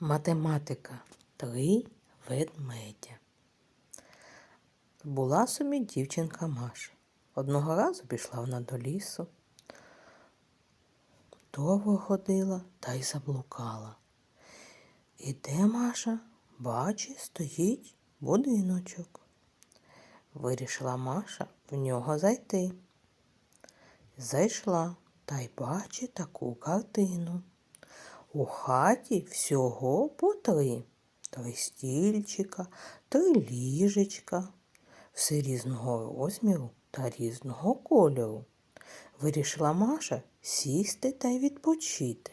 Математика. Три ведмедя. Була собі дівчинка Маша. Одного разу пішла вона до лісу. Довго ходила та й заблукала. Іде Маша, бачить, стоїть будиночок. Вирішила Маша в нього зайти. Зайшла та й бачить таку картину. У хаті всього по три. Три стільчика, три ліжечка, все різного розміру та різного кольору. Вирішила Маша сісти та й відпочити.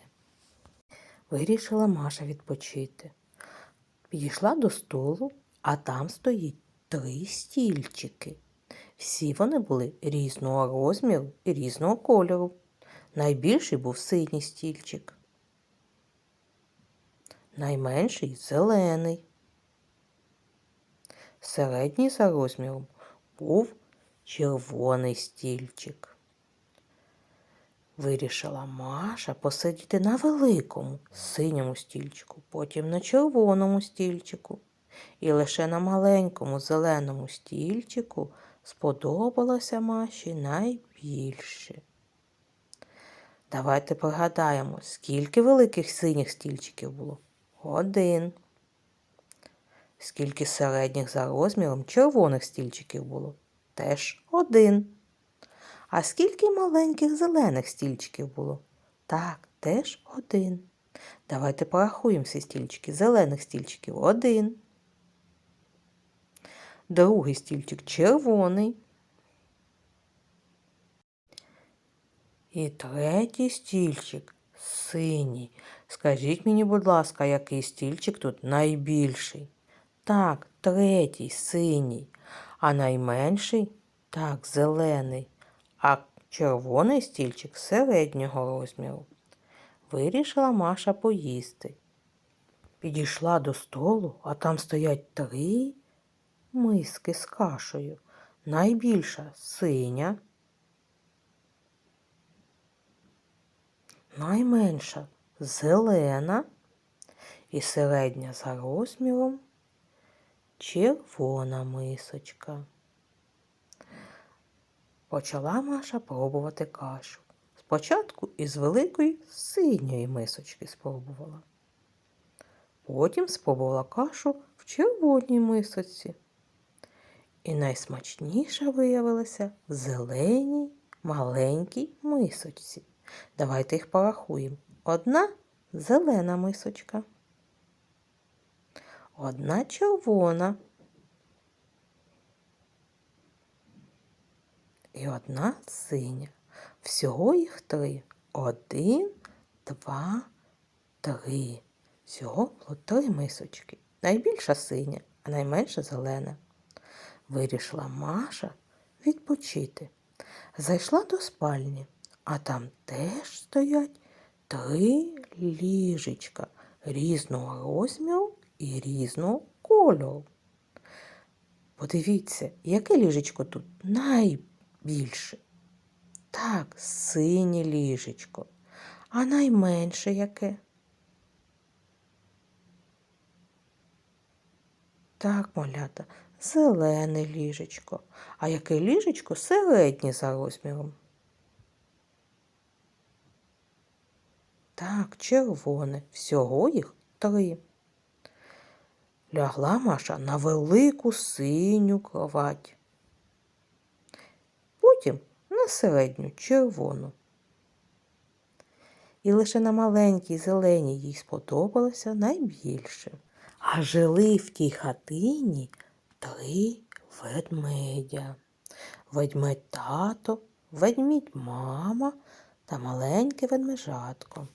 Вирішила Маша відпочити. Підійшла до столу, а там стоїть три стільчики. Всі вони були різного розміру і різного кольору. Найбільший був синій стільчик найменший зелений. Середній за розміром був червоний стільчик. Вирішила Маша посидіти на великому синьому стільчику, потім на червоному стільчику. І лише на маленькому зеленому стільчику сподобалося Маші найбільше. Давайте пригадаємо, скільки великих синіх стільчиків було. Один. Скільки середніх за розміром червоних стільчиків було? Теж один. А скільки маленьких зелених стільчиків було? Так, теж один. Давайте порахуємо всі стільчики. Зелених стільчиків один. Другий стільчик червоний. І третій стільчик синій. Скажіть мені, будь ласка, який стільчик тут найбільший? Так, третій синій, а найменший так, зелений, а червоний стільчик середнього розміру. Вирішила Маша поїсти. Підійшла до столу, а там стоять три миски з кашею. Найбільша синя, найменша зелена і середня за розміром червона мисочка. Почала Маша пробувати кашу. Спочатку із великої синьої мисочки спробувала. Потім спробувала кашу в червоній мисочці. І найсмачніша виявилася в зеленій маленькій мисочці. Давайте їх порахуємо. Одна зелена мисочка, одна червона і одна синя. Всього їх три. Один, два, три. Всього було три мисочки. Найбільша синя, а найменша зелена. Вирішила Маша відпочити. Зайшла до спальні, а там теж стоять три ліжечка різного розміру і різного кольору. Подивіться, яке ліжечко тут найбільше? Так, синє ліжечко. А найменше яке? Так, малята, зелене ліжечко. А яке ліжечко середнє за розміром? Так, червоне. Всього їх три. Лягла Маша на велику синю кровать. Потім на середню червону. І лише на маленькій зеленій їй сподобалося найбільше. А жили в тій хатині три ведмедя. Ведмедь тато, ведмідь мама та маленьке ведмежатко.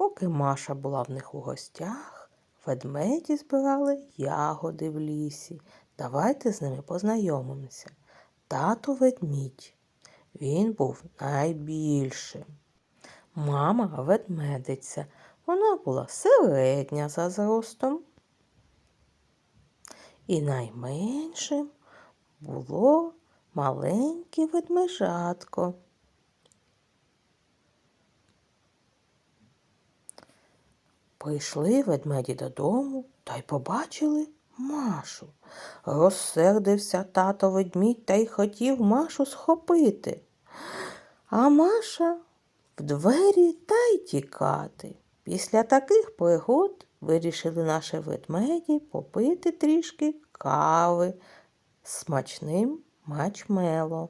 Поки Маша була в них у гостях, ведмеді збирали ягоди в лісі. Давайте з ними познайомимося. Тато ведмідь. Він був найбільшим. Мама ведмедиця. Вона була середня за зростом. І найменшим було маленьке ведмежатко. Прийшли ведмеді додому та й побачили Машу. Розсердився тато ведмідь та й хотів Машу схопити. А Маша в двері та й тікати. Після таких пригод вирішили наші ведмеді попити трішки кави смачним мачмело.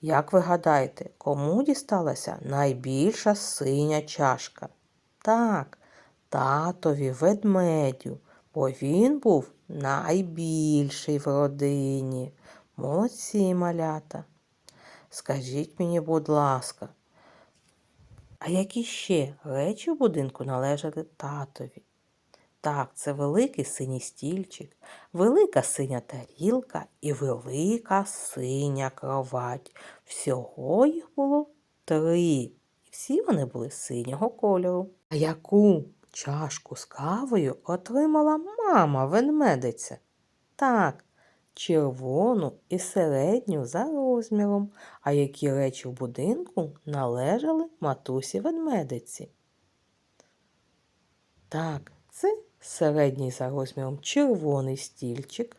Як ви гадаєте, кому дісталася найбільша синя чашка? Так, татові ведмедю, бо він був найбільший в родині. Молодці малята. Скажіть мені, будь ласка, а які ще речі в будинку належали татові? Так, це великий синій стільчик, велика синя тарілка і велика синя кровать. Всього їх було три. І всі вони були синього кольору. А яку чашку з кавою отримала мама ведмедиця? Так, червону і середню за розміром. А які речі в будинку належали матусі ведмедиці? Так, це середній за розміром червоний стільчик,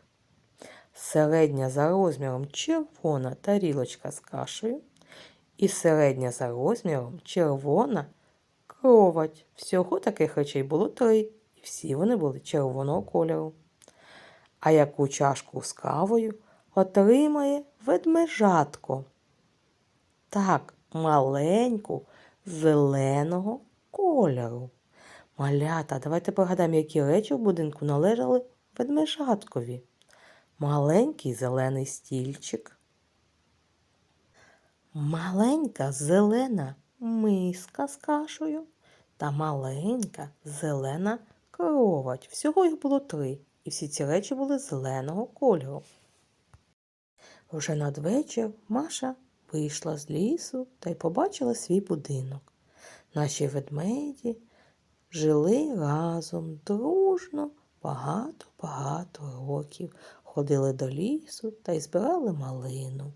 середня за розміром червона тарілочка з кашею і середня за розміром червона кровать. Всього таких речей було три, і всі вони були червоного кольору. А яку чашку з кавою отримає ведмежатко? Так, маленьку зеленого кольору. Малята, давайте погадаємо, які речі в будинку належали ведмежаткові. Маленький зелений стільчик, маленька зелена миска з кашею та маленька зелена кровать. Всього їх було три, і всі ці речі були зеленого кольору. Вже надвечір Маша вийшла з лісу та й побачила свій будинок. Наші ведмеді жили разом дружно багато-багато років, ходили до лісу та й збирали малину.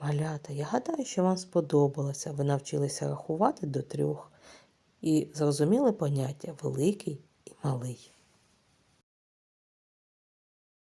Малята, я гадаю, що вам сподобалося. Ви навчилися рахувати до трьох і зрозуміли поняття великий і малий.